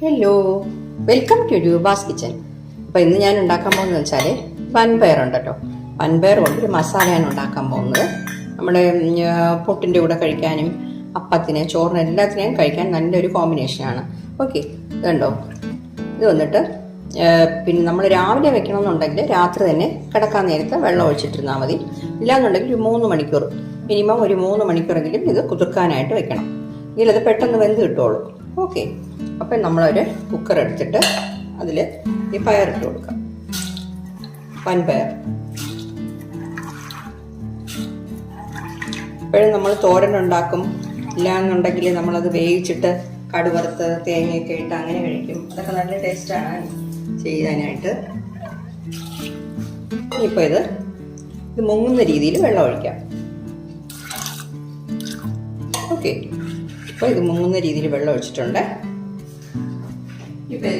Hello welcome to Rupa's kitchen അപ്പോൾ ഇന്ന് ഞാൻ ഉണ്ടാക്കാൻ പോകുന്നത് വെച്ചാൽ വൻപയർ ഉണ്ട് കേട്ടോ. വൻപയർ കൊണ്ട് ഒരു മസാലയാണ് ഉണ്ടാക്കാൻ പോകുന്നത്. നമ്മുടെ പൊട്ടിന്റെ കൂടെ കഴിക്കാനും അപ്പത്തിന് ചോറിന് എല്ലാത്തിനെയും കഴിക്കാൻ നല്ലൊരു കോമ്പിനേഷനാണ് ഓക്കെ ഇതുണ്ടോ? ഇത് വന്നിട്ട് പിന്നെ നമ്മൾ രാവിലെ വെക്കണമെന്നുണ്ടെങ്കിൽ രാത്രി തന്നെ കിടക്കാൻ നേരത്തെ വെള്ളം ഒഴിച്ചിട്ടിരുന്നാൽ മതി. ഇല്ലാന്നുണ്ടെങ്കിൽ ഒരു മൂന്ന് മണിക്കൂർ. മിനിമം ഒരു മൂന്ന് മണിക്കൂറെങ്കിലും ഇത് കുതിർക്കാനായിട്ട് വെക്കണം. ഇതിലത് പെട്ടെന്ന് വെന്ത് കിട്ടുള്ളൂ ഓക്കെ. അപ്പം നമ്മളൊരു കുക്കർ എടുത്തിട്ട് അതിൽ ഈ പയറിട്ട് കൊടുക്കാം. വൻപയർ ഇപ്പോഴും നമ്മൾ തോരൻ ഉണ്ടാക്കും. ഇല്ല എന്നുണ്ടെങ്കിൽ നമ്മളത് വേവിച്ചിട്ട് കടുവറുത്ത് തേങ്ങയൊക്കെ ഇട്ട് അങ്ങനെ കഴിക്കും. അതൊക്കെ നല്ല ടേസ്റ്റാണ് ചെയ്യാനായിട്ട്. ഇനിയിപ്പോൾ ഇത് ഇത് മുങ്ങുന്ന രീതിയിൽ വെള്ളം ഒഴിക്കാം. ഓക്കെ. ഇപ്പോൾ ഇത് മുങ്ങുന്ന രീതിയിൽ വെള്ളം ഒഴിച്ചിട്ടുണ്ട്. ഇപ്പം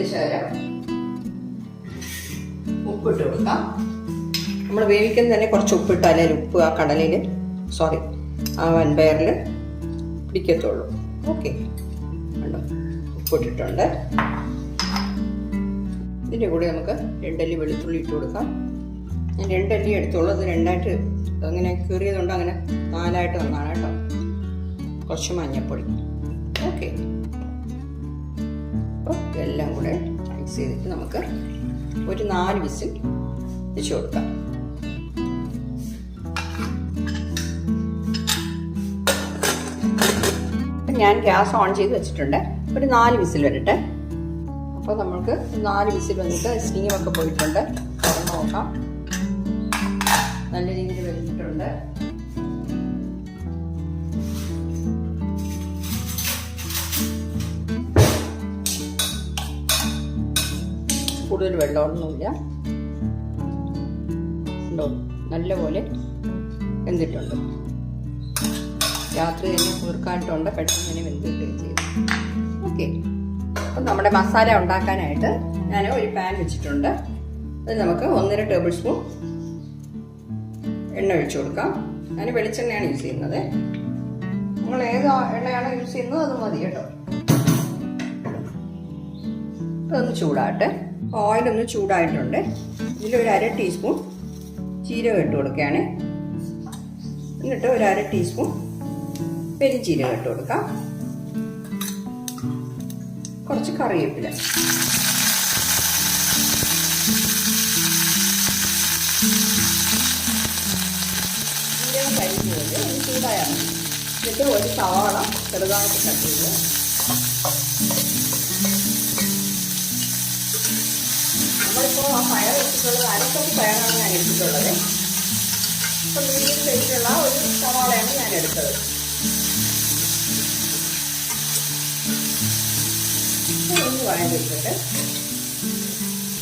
ഉപ്പിട്ട് കൊടുക്കാം. നമ്മൾ വേവിക്കുന്ന തന്നെ കുറച്ച് ഉപ്പിട്ട് അല്ലെങ്കിൽ ഉപ്പ് ആ കടലയിൽ സോറി ആ വൻപയറിൽ പിടിക്കത്തുള്ളൂ. ഓക്കെ കണ്ടോ? ഉപ്പിട്ടിട്ടുണ്ട്. ഇതിന്റെ കൂടെ നമുക്ക് രണ്ടല്ലി വെളുത്തുള്ളി ഇട്ട് കൊടുക്കാം. ഞാൻ രണ്ടല്ലി എടുത്തോളൂ അത് രണ്ടായിട്ട് അങ്ങനെ കീറിയതുകൊണ്ട് അങ്ങനെ നാലായിട്ട് വന്നാണ് കേട്ടോ. കുറച്ച് മഞ്ഞൾപ്പൊടി ഓക്കെ അപ്പോൾ എല്ലാം കൂടെ മിക്സ് ചെയ്തിട്ട് നമുക്ക് ഒരു നാല് വിസിൽ വെച്ച് കൊടുക്കാം. ഞാൻ ഗ്യാസ് ഓൺ ചെയ്ത് വെച്ചിട്ടുണ്ട്. ഒരു നാല് വിസിൽ വരട്ടെ. അപ്പോൾ നമ്മൾക്ക് നാല് വിസിൽ വന്നിട്ട് സ്റ്റീമൊക്കെ പോയിട്ടുണ്ട്. തുറന്ന് നോക്കാം. നല്ല രീതിയിൽ വെച്ചിട്ടുണ്ട് കൂടുതൽ വെള്ളമൊന്നുമില്ല. നല്ലപോലെ വെന്തിട്ടുണ്ട്. രാത്രി തന്നെ കുതിർക്കാനിട്ടുണ്ട് പെട്ടെന്ന് തന്നെ വെന്ത് ചെയ്തു. ഓക്കെ. അപ്പം നമ്മുടെ മസാല ഉണ്ടാക്കാനായിട്ട് ഞാൻ ഒരു പാൻ വെച്ചിട്ടുണ്ട്. അത് നമുക്ക് ഒന്നര ടേബിൾ സ്പൂൺ എണ്ണ ഒഴിച്ചു കൊടുക്കാം. ഞാൻ വെളിച്ചെണ്ണയാണ് യൂസ് ചെയ്യുന്നത്. നിങ്ങൾ ഏത് എണ്ണയാണോ യൂസ് ചെയ്യുന്നത്? അത് മതി കേട്ടോ. അതൊന്ന് ചൂടാട്ടെ ഓയിൽ ഒന്ന് ചൂടായിട്ടുണ്ട്. ഇതിലൊരു അര ടീസ്പൂൺ ജീരകം ഇട്ട് കൊടുക്കുകയാണ്. എന്നിട്ട് ഒരു അര ടീസ്പൂൺ പെരിഞ്ജീരകം ഇട്ട് കൊടുക്കാം. കുറച്ച് കറിവേപ്പില. ജീരകം കരിഞ്ഞ് കഴിഞ്ഞ് ഒന്ന് ചൂടായാൽ എന്നിട്ട് ഒരു സവാള ചെറുതായിട്ട് കട്ട് ചെയ്ത് ആ പയർ വെച്ചിട്ടുള്ളത് അരക്കപ്പ് പയറാണ് ഞാൻ എടുത്തിട്ടുള്ളത്. ഇപ്പം മീഡിയം സൈസിലുള്ള ഒരു സവാളയാണ് ഞാൻ എടുത്തത്. ഒന്ന് വഴഞ്ഞെടുത്തിട്ട്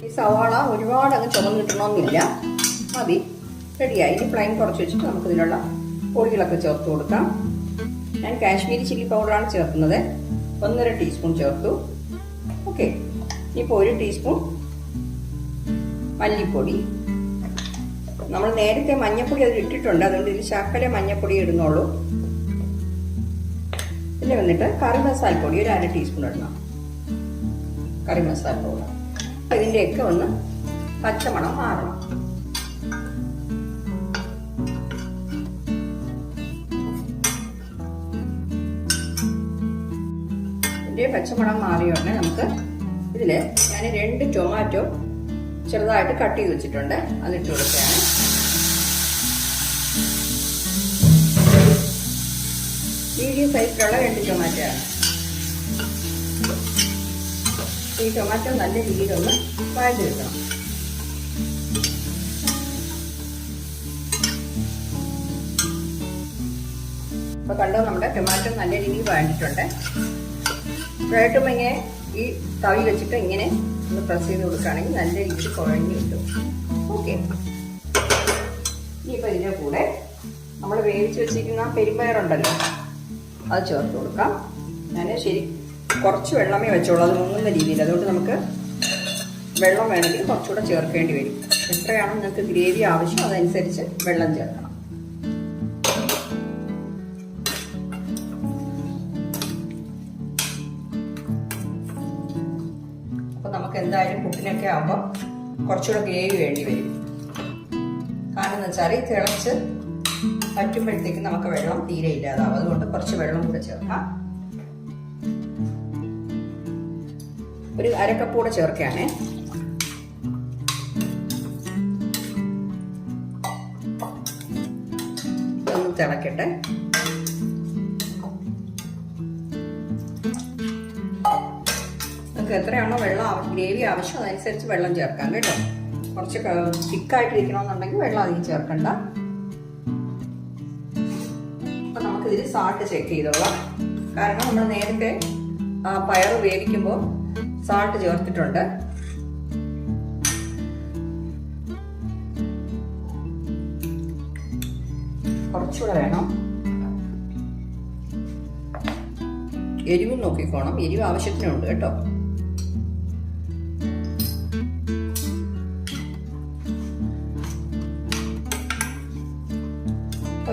ഈ സവാള ഒരുപാട് അങ്ങ് ചുമന്നിട്ടണമെന്നില്ല മതി. റെഡിയായി. ഇനി ഫ്ലൈം കുറച്ച് വെച്ചിട്ട് നമുക്ക് ഇതിനുള്ള പൊടികളൊക്കെ ചേർത്ത് കൊടുക്കാം. ഞാൻ കാശ്മീരി ചില്ലി പൗഡറാണ് ചേർക്കുന്നത്. ഒന്നര ടീസ്പൂൺ ചേർത്തു. ഓക്കെ ഇനിയിപ്പോൾ ഒരു ടീസ്പൂൺ മല്ലിപ്പൊടി. നമ്മൾ നേരത്തെ മഞ്ഞപ്പൊടി അതിൽ ഇട്ടിട്ടുണ്ട്. അതുകൊണ്ട് ഇതിൽ ശർക്കര മഞ്ഞപ്പൊടി ഇടുന്നുള്ളൂ. പിന്നെ വന്നിട്ട് കറി മസാല പൊടി ഒരു അര ടീസ്പൂൺ ഇടണം. കറി മസാല പൗഡർ ഇതിന്റെയൊക്കെ ഒന്ന് പച്ചമണം മാറണം. ഇതിന്റെ പച്ചമണം മാറിയ ഉടനെ നമുക്ക് ഇതിൽ ഞാൻ രണ്ട് ടൊമാറ്റോ ചെറുതായിട്ട് കട്ട് ചെയ്ത് വെച്ചിട്ടുണ്ട്. അതിട്ട് കൊടുക്കുകയാണ്. മീഡിയം സൈസിലുള്ള രണ്ട് ടൊമാറ്റോ ഈ ടൊമാറ്റോ നല്ല രീതിയിലൊന്ന് വഴഞ്ഞെടുക്കണം അപ്പൊ കണ്ടോ നമ്മുടെ ടൊമാറ്റോ നല്ല രീതിയിൽ വഴഞ്ഞിട്ടുണ്ട്. ബ്രെഡും ഇങ്ങനെ ഈ തവി വെച്ചിട്ട് ഇങ്ങനെ ഒന്ന് പ്രസ് ചെയ്ത് കൊടുക്കുകയാണെങ്കിൽ നല്ല രീതിയിൽ കുഴഞ്ഞു കിട്ടും. ഓക്കെ ഇനിയിപ്പോൾ ഇതിന്റെ കൂടെ നമ്മൾ വേവിച്ച് വെച്ചിരിക്കുന്ന പെരുമ്പയറുണ്ടല്ലോ അത് ചേർത്ത് കൊടുക്കാം. ഞാൻ ശരി കുറച്ച് വെള്ളമേ വെച്ചോളൂ അത് മുങ്ങുന്ന രീതിയിൽ. അതുകൊണ്ട് നമുക്ക് വെള്ളം വേണമെങ്കിൽ കുറച്ചുകൂടെ ചേർക്കേണ്ടി വരും. എത്രയാണോ നിങ്ങൾക്ക് ഗ്രേവി ആവശ്യം അതനുസരിച്ച് വെള്ളം ചേർക്കണം. പുട്ടിനൊക്കെ ആകുമ്പോൾ കുറച്ചുകൂടെ ഗ്രേവി വേണ്ടി വരും. കാരണം എന്ന് വെച്ചാൽ തിളച്ച് പറ്റുമ്പോഴത്തേക്ക് നമുക്ക് വെള്ളം തീരെ ഇല്ലാതാവും. അതുകൊണ്ട് കുറച്ച് വെള്ളം കൂടെ ചേർക്കാം. ഒരു അരക്കപ്പ് കൂടെ ചേർക്കുകയാണേ. ഒന്ന് തിളക്കട്ടെ. നിങ്ങൾക്ക് എത്രയാണോ വെള്ളം ഗ്രേവി ആവശ്യം അതനുസരിച്ച് വെള്ളം ചേർക്കാം കേട്ടോ. കുറച്ച് തിക്കായിട്ടിരിക്കണമെന്നുണ്ടെങ്കിൽ വെള്ളം അധികം ചേർക്കണ്ട. അപ്പൊ നമുക്കിതിൽ സാൾട്ട് ചെക്ക് ചെയ്തോളാം. കാരണം നമ്മൾ നേരത്തെ പയർ വേവിക്കുമ്പോൾ സാൾട്ട് ചേർത്തിട്ടുണ്ട്. കുറച്ചുകൂടെ വേണം. എരിവും നോക്കിക്കോണം. എരിവ് ആവശ്യത്തിനുണ്ട് കേട്ടോ.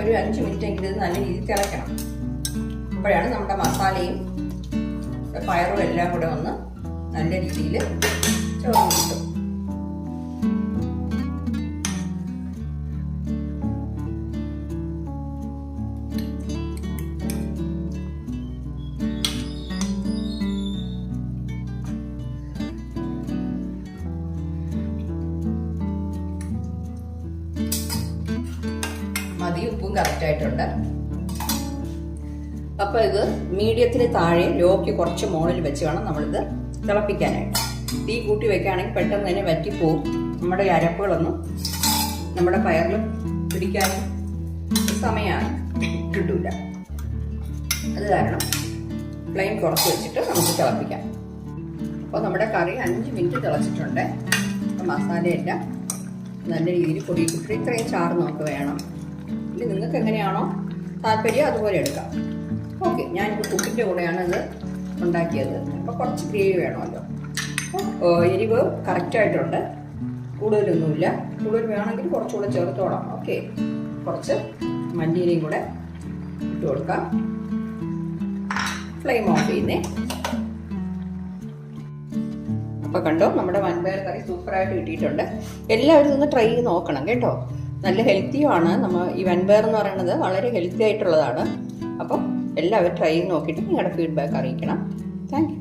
ഒരു അഞ്ച് മിനിറ്റ് എങ്കിലും ഇത് നല്ല രീതിയിൽ തിളയ്ക്കണം. അപ്പോഴാണ് നമ്മുടെ മസാലയും പയറും എല്ലാം കൂടെ ഒന്ന് നല്ല രീതിയിൽ മതി ഉപ്പും കറക്റ്റ് ആയിട്ടുണ്ട്. അപ്പൊ ഇത് മീഡിയത്തിന് താഴെ ലോക്ക് കുറച്ച് മുകളിൽ വെച്ച് വേണം നമ്മളിത് തിളപ്പിക്കാനായിട്ട്. തീ കൂട്ടി വെക്കുകയാണെങ്കിൽ പെട്ടെന്ന് തന്നെ വറ്റിപ്പോവും. നമ്മുടെ അരപ്പുകളൊന്നും നമ്മുടെ പയറിൽ പിടിക്കാനും സമയമാണ് കിട്ടൂല. അത് കാരണം ഫ്ലെയിം കുറച്ച് വെച്ചിട്ട് നമുക്ക് തിളപ്പിക്കാം. അപ്പോൾ നമ്മുടെ കറി അഞ്ച് മിനിറ്റ് തിളച്ചിട്ടുണ്ട്. അപ്പോൾ മസാലയെല്ലാം നല്ല രീതിയിൽ പൊടി കുട്ടി ഇത്രയും ചാറ് നമുക്ക് വേണം. ഇല്ല നിങ്ങൾക്ക് എങ്ങനെയാണോ താല്പര്യം അതുപോലെ എടുക്കാം. ഓക്കെ ഞാനിപ്പോൾ കുക്കിന്റെ കൂടെയാണ് ഇത് ഉണ്ടാക്കിയത്. അപ്പോൾ കുറച്ച് ഗ്രേവി വേണമല്ലോ. അപ്പോൾ എരിവ് കറക്റ്റായിട്ടുണ്ട് കൂടുതലൊന്നുമില്ല. കൂടുതൽ വേണമെങ്കിൽ കുറച്ചുകൂടെ ചേർത്തോളാം. ഓക്കെ കുറച്ച് മല്ലിയിലയും കൂടെ ഇട്ട് കൊടുക്കാം. ഫ്ലെയിം ഓഫ് ചെയ്യുന്നേ. അപ്പോൾ കണ്ടോ നമ്മുടെ വൻപയർ കറി സൂപ്പറായിട്ട് കിട്ടിയിട്ടുണ്ട്. എല്ലാവരും ഒന്ന് ട്രൈ ചെയ്ത് നോക്കണം കേട്ടോ. നല്ല ഹെൽത്തിയുമാണ് നമ്മൾ ഈ വൻപയർ എന്ന് പറയുന്നത് വളരെ ഹെൽത്തി ആയിട്ടുള്ളതാണ്. അപ്പം എല്ലാവരും ട്രൈ ചെയ്ത് നോക്കിയിട്ട് നിങ്ങളുടെ ഫീഡ്ബാക്ക് അറിയിക്കണം. താങ്ക്